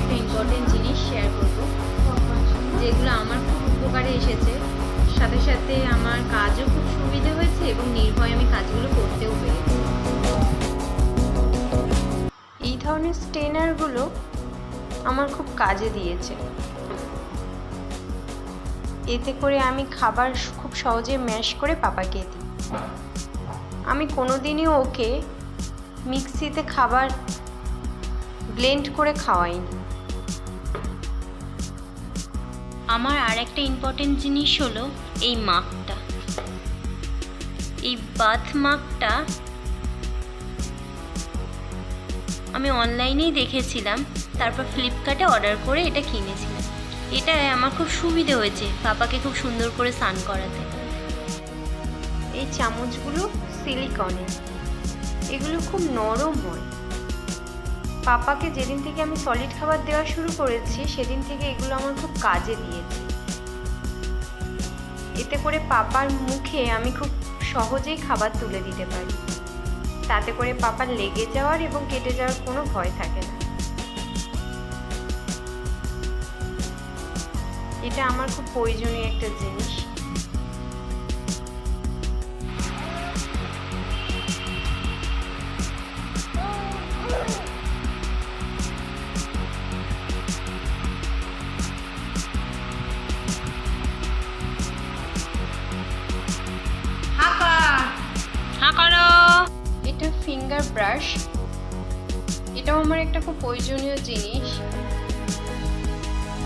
Important জিনিস share করব। যেগুলো আমার খুব উপকারে এসেছে। সাথে সাথে আমার কাজও খুব সুবিধে হয়েছে এবং নির্ভয়ে আমি কাজগুলো করতেও পেরেছি। এই ধরনের স্টেনারগুলো আমার খুব কাজে দিয়েছে। এতে করে আমি খাবার খুব সহজে ম্যাশ করে পাপাকে দিই। আমি কোনোদিনই ওকে মিক্সিতে খাবার ব্লেন্ড করে খাওয়াইনি আমার আর একটা ইম্পর্টেন্ট জিনিস হলো এই মাপটা। এই বাথ মাপটা আমি অনলাইনেই দেখেছিলাম তারপর ফ্লিপকার্টে অর্ডার করে এটা কিনেছিলাম। এটা আমার খুব সুবিধে হয়েছে পাপাকে খুব সুন্দর করে স্নান করাতে। এই চামচগুলো সিলিকনের এগুলো খুব নরম হয়। পাপাকে যেদিন থেকে আমি সলিড খাবার দেওয়া শুরু করেছি, সেদিন থেকে এগুলো আমার খুব কাজে দিয়েছে এতে করে পাপার মুখে আমি খুব সহজেই খাবার তুলে দিতে পারি। তাতে করে পাপার লেগে যাওয়ার এবং কেটে যাওয়ার কোনো ভয় থাকে না। এটা আমার খুব প্রয়োজনীয় একটা জিনিস। ব্রাশ এটাও আমার একটা খুব প্রয়োজনীয় জিনিস।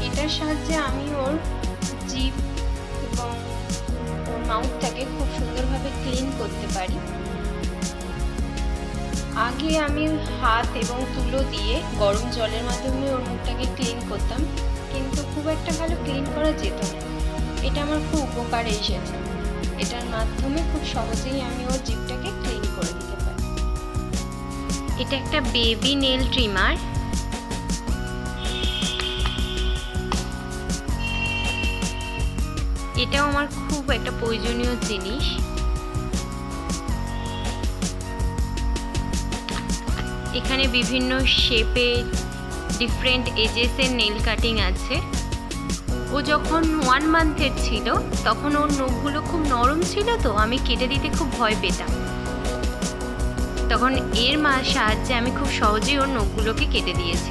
এটার সাহায্যে আমি ওর জিপ এবং ওর মাউথটাকে খুব সুন্দরভাবে ক্লিন করতে পারি। আগে আমি হাত এবং তুলো দিয়ে গরম জলের মাধ্যমে ওর মুখটাকে ক্লিন করতাম, কিন্তু খুব একটা ভালো ক্লিন করা যেত না। এটা আমার খুব উপকারে এসেছে। এটার মাধ্যমে খুব সহজেই আমি ওর এটা একটা বেবি নেল ট্রিমার। এটাও আমার খুব একটা প্রয়োজনীয় জিনিস। এখানে বিভিন্ন শেপে ডিফারেন্ট এজেসের নেল কাটিং আছে। ও যখন ওয়ান মান্থের ছিল, তখন ওর নখগুলো খুব নরম ছিল তো, আমি কেটে দিতে খুব ভয় পেতাম। তখন এর মা সাহায্যে আমি খুব সহজেই ওর নখগুলোকে কেটে দিয়েছি